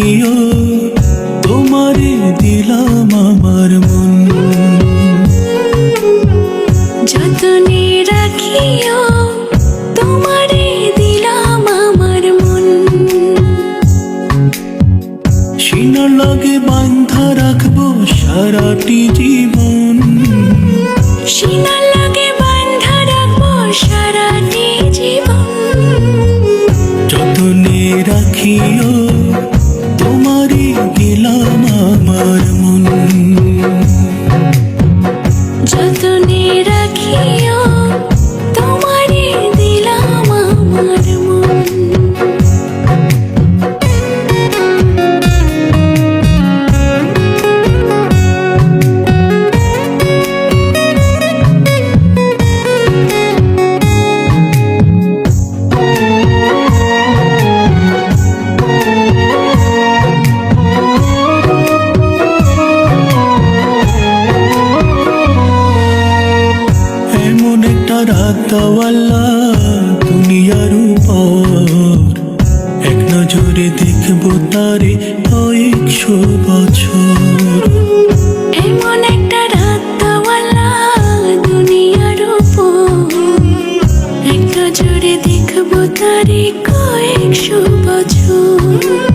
প্রিয় তোমারে দিলাম আমার মন। যতনে রাখিও তোমারে দিলাম আমার মন। সিনা লাগে বান্ধা রাখব সারাটি জীবন। সিনা লাগে বান্ধা রাখব সারাটি জীবন। যতনে রাখিও যতনে রাখিও। রাত আল্লাহ দুনিয়ার উপর এক নজরে দেখব তারে কয়েকশো বছর এমন একটা রাতওয়ালা দুনিয়ার উপর একটা জোরে দেখব তারে কয়েকশো বছর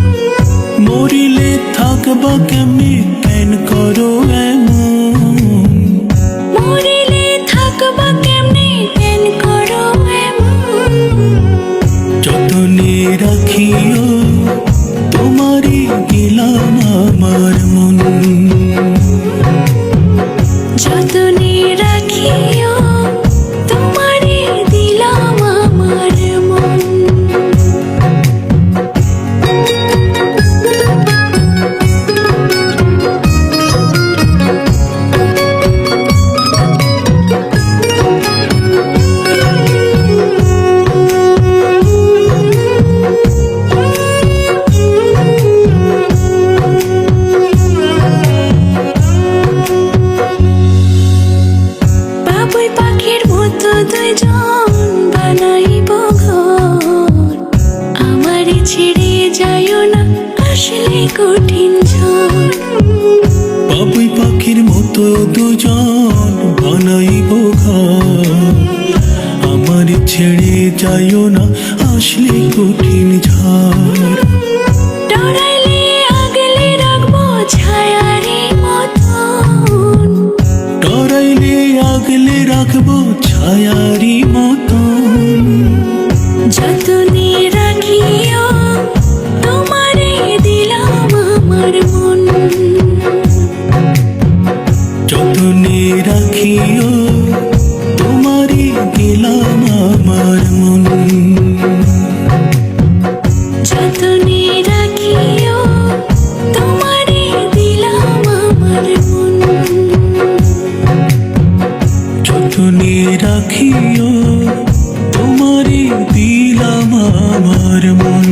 দুইজন বানাইব ঘর আমারে ছেড়ে না, আসলে কঠিন ঝড়। বাবুই পাখির মতো দুজন বানাইব ঘর আমার ছেড়ে যাইও না, আসলে কঠিন ঝড়। ছায়ারি মতো যতনে রাখিও তোমারে দিলাম আমার মন। যতনে রাখিও তোমারে দিলাম আমার মন। তোমারই দিলাম আমার মন।